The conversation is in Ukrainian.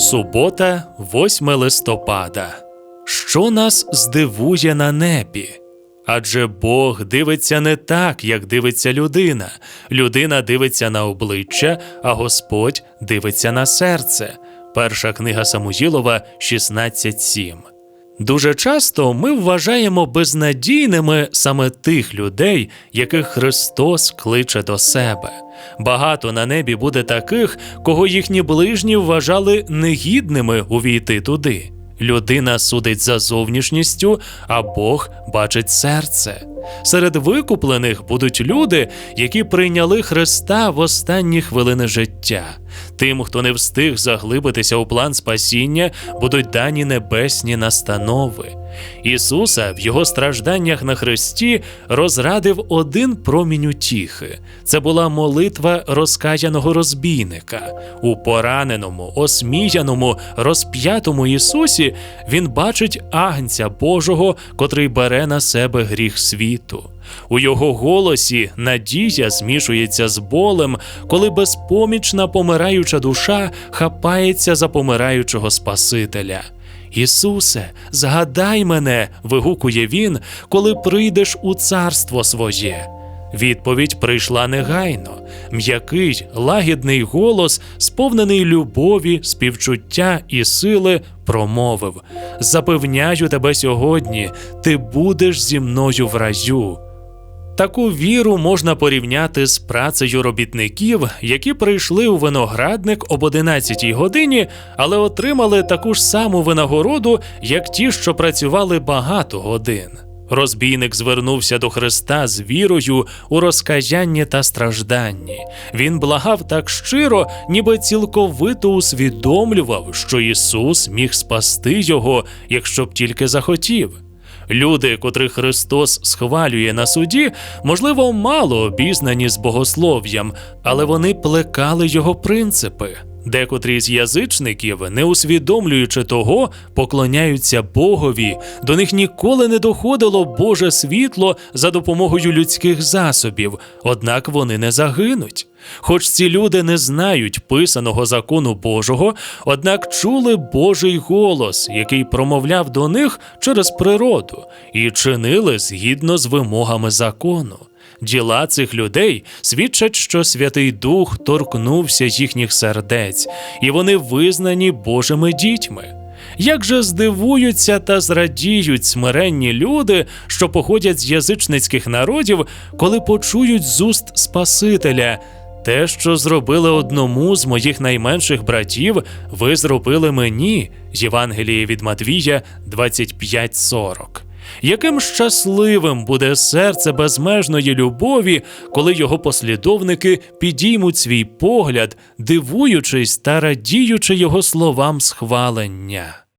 Субота, 8 листопада. Що нас здивує на небі? Адже Бог дивиться не так, як дивиться людина. Людина дивиться на обличчя, а Господь дивиться на серце. Перша книга Самуїлова 16.7. Дуже часто ми вважаємо безнадійними саме тих людей, яких Христос кличе до себе. Багато на небі буде таких, кого їхні ближні вважали негідними увійти туди. Людина судить за зовнішністю, а Бог бачить серце. Серед викуплених будуть люди, які прийняли Христа в останні хвилини життя. Тим, хто не встиг заглибитися у план спасіння, будуть дані небесні настанови. Ісуса в його стражданнях на Христі розрадив один промінь утіхи. Це була молитва розкаяного розбійника. У пораненому, осміяному, розп'ятому Ісусі він бачить агнця Божого, котрий бере на себе гріх світу. У його голосі надія змішується з болем, коли безпомічна помираюча душа хапається за помираючого Спасителя. Ісусе, згадай мене, вигукує він, коли прийдеш у царство своє. Відповідь прийшла негайно. М'який, лагідний голос, сповнений любові, співчуття і сили, промовив: Запевняю тебе сьогодні, ти будеш зі мною в раю. Таку віру можна порівняти з працею робітників, які прийшли у виноградник об 11 годині, але отримали таку ж саму винагороду, як ті, що працювали багато годин. Розбійник звернувся до Христа з вірою у розкаянні та стражданні. Він благав так щиро, ніби цілковито усвідомлював, що Ісус міг спасти його, якщо б тільки захотів. Люди, котрих Христос схвалює на суді, можливо, мало обізнані з богослов'ям, але вони плекали його принципи. Декотрі з язичників, не усвідомлюючи того, поклоняються Богові, до них ніколи не доходило Боже світло за допомогою людських засобів, однак вони не загинуть. Хоч ці люди не знають писаного закону Божого, однак чули Божий голос, який промовляв до них через природу, і чинили згідно з вимогами закону. Діла цих людей свідчать, що Святий Дух торкнувся їхніх сердець, і вони визнані Божими дітьми. Як же здивуються та зрадіють смиренні люди, що походять з язичницьких народів, коли почують з уст Спасителя. Те, що зробили одному з моїх найменших братів, ви зробили мені. Євангеліє від Матвія 25.40. Яким щасливим буде серце безмежної любові, коли його послідовники підіймуть свій погляд, дивуючись та радіючи його словам схвалення.